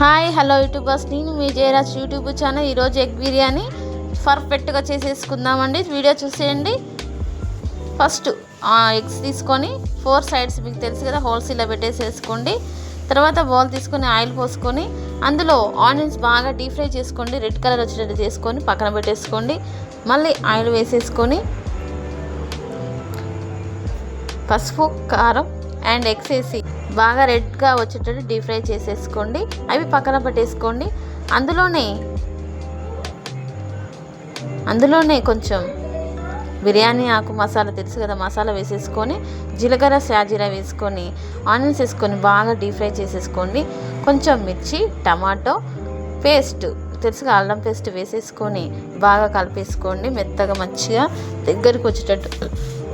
Hi hello youtubers. నేను మీ Jayaraj YouTube channel. ఈరోజు ఎగ్ బిర్యానీ పర్ఫెక్ట్గా చేసేసుకుందామండి. వీడియో చూసేయండి. ఫస్ట్ ఎగ్స్ తీసుకొని ఫోర్ సైడ్స్ మీకు తెలుసు కదా హోల్సేల్లో పెట్టేసేసుకోండి. తర్వాత బౌల్ తీసుకొని ఆయిల్ పోసుకొని అందులో ఆనియన్స్ బాగా డీప్ ఫ్రై చేసుకోండి. రెడ్ కలర్ వచ్చేటట్టు చేసుకొని పక్కన పెట్టేసుకోండి. మళ్ళీ ఆయిల్ వేసేసుకొని పసుపు కారం అండ్ ఎగ్స్ వేసి బాగా రెడ్గా వచ్చేటట్టు డీప్ ఫ్రై చేసేసుకోండి. అవి పక్కన పెట్టేసుకోండి. అందులోనే అందులోనే కొంచెం బిర్యానీ ఆకు మసాలా తెలుసు కదా మసాలా వేసేసుకొని జీలకర్ర శాజీరా వేసుకొని ఆనియన్స్ వేసుకొని బాగా డీప్ ఫ్రై చేసేసుకోండి. కొంచెం మిర్చి టమాటో పేస్ట్ తెలుసుగా అల్లం పేస్ట్ వేసేసుకొని బాగా కలిపేసుకోండి. మెత్తగా మంచిగా దగ్గరికి వచ్చేటట్టు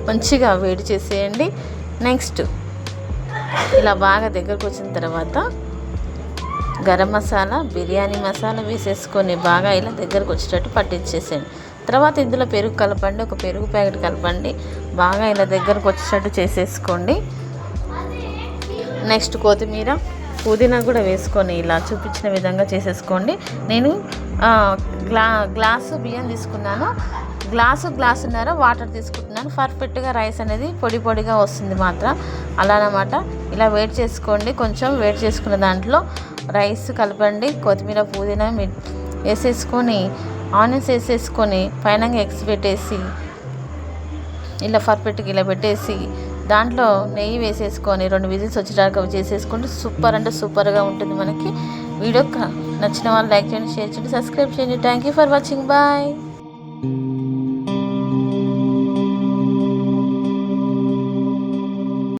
మంచిగా వేడి చేసేయండి. నెక్స్ట్ ఇలా బాగా దగ్గరకు వచ్చిన తర్వాత గరం మసాలా బిర్యానీ మసాలా వేసేసుకొని బాగా ఇలా దగ్గరకు వచ్చేటట్టు పట్టించేసేయండి. తర్వాత ఇందులో పెరుగు కలపండి ఒక పెరుగు ప్యాకెట్ కలపండి. బాగా ఇలా దగ్గరకు వచ్చేటట్టు చేసేసుకోండి. నెక్స్ట్ కొత్తిమీర పుదీనా కూడా వేసుకొని ఇలా చూపించిన విధంగా చేసేసుకోండి. నేను గ్లా గ్లాసు బియ్యం తీసుకున్నాను. గ్లాసు గ్లాసున్నర వాటర్ తీసుకుంటున్నాను. పర్ఫెక్ట్గా రైస్ అనేది పొడి పొడిగా వస్తుంది మాత్రం. అలా అన్నమాట ఇలా వేడి చేసుకోండి. కొంచెం వేడి చేసుకున్న దాంట్లో రైస్ కలపండి. కొత్తిమీర పుదీనా వేసేసుకొని ఆనియన్స్ వేసేసుకొని పైన ఎగ్స్ పెట్టేసి ఇలా పర్ఫెక్ట్గా ఇలా పెట్టేసి దాంట్లో నెయ్యి వేసేసుకొని రెండు విజిల్స్ వచ్చేదాకా చేసేసుకుంటే సూపర్ అంటే సూపర్గా ఉంటుంది మనకి. వీడియో నచ్చిన వాళ్ళు లైక్ చేయండి షేర్ చేయండి సబ్స్క్రైబ్ చేయండి. Thank you for watching. Bye.